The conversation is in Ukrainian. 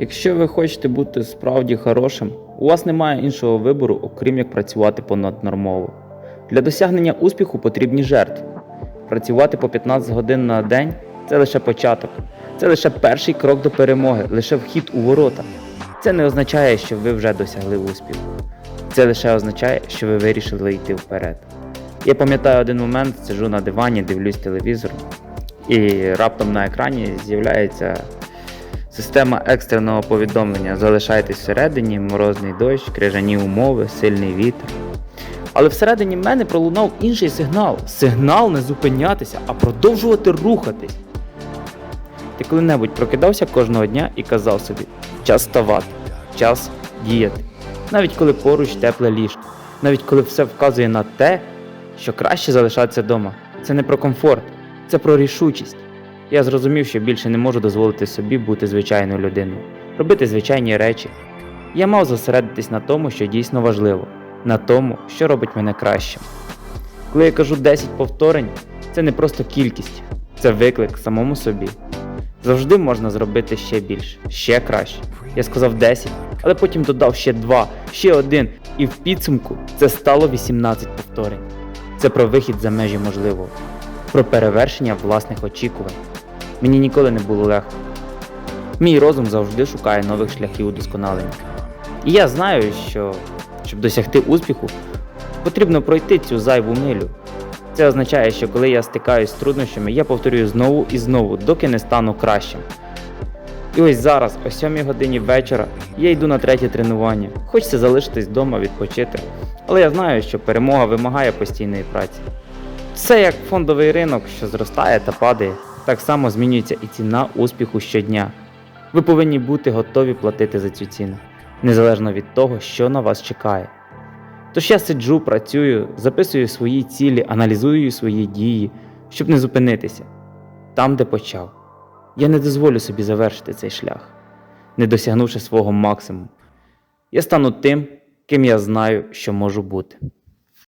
Якщо ви хочете бути справді хорошим, у вас немає іншого вибору, окрім як працювати понаднормово. Для досягнення успіху потрібні жертви. Працювати по 15 годин на день це лише початок. Це лише перший крок до перемоги, лише вхід у ворота. Це не означає, що ви вже досягли успіху. Це лише означає, що ви вирішили йти вперед. Я пам'ятаю один момент, сиджу на дивані, дивлюсь телевізор, і раптом на екрані з'являється система екстреного повідомлення. Залишайтесь всередині, морозний дощ, крижані умови, сильний вітер. Але всередині мене пролунав інший сигнал. Сигнал не зупинятися, а продовжувати рухатись. Ти коли-небудь прокидався кожного дня і казав собі: час ставати, час діяти. Навіть коли поруч тепле ліжко, навіть коли все вказує на те, що краще залишатися вдома. Це не про комфорт, це про рішучість. Я зрозумів, що більше не можу дозволити собі бути звичайною людиною, робити звичайні речі. Я мав зосередитись на тому, що дійсно важливо, на тому, що робить мене кращим. Коли я кажу 10 повторень, це не просто кількість, це виклик самому собі. Завжди можна зробити ще більше, ще краще. Я сказав 10, але потім додав ще 2, ще один, і в підсумку це стало 18 повторень. Це про вихід за межі можливого, про перевершення власних очікувань. Мені ніколи не було легко. Мій розум завжди шукає нових шляхів удосконалення. І я знаю, що щоб досягти успіху, потрібно пройти цю зайву милю. Це означає, що коли я стикаюсь з труднощами, я повторюю знову і знову, доки не стану кращим. І ось зараз, о 7 годині вечора, я йду на третє тренування. Хочеться залишитись вдома, відпочити. Але я знаю, що перемога вимагає постійної праці. Це як фондовий ринок, що зростає та падає, так само змінюється і ціна успіху щодня. Ви повинні бути готові платити за цю ціну, незалежно від того, що на вас чекає. Тож я сиджу, працюю, записую свої цілі, аналізую свої дії, щоб не зупинитися там, де почав. Я не дозволю собі завершити цей шлях, не досягнувши свого максимуму. Я стану тим, ким я знаю, що можу бути.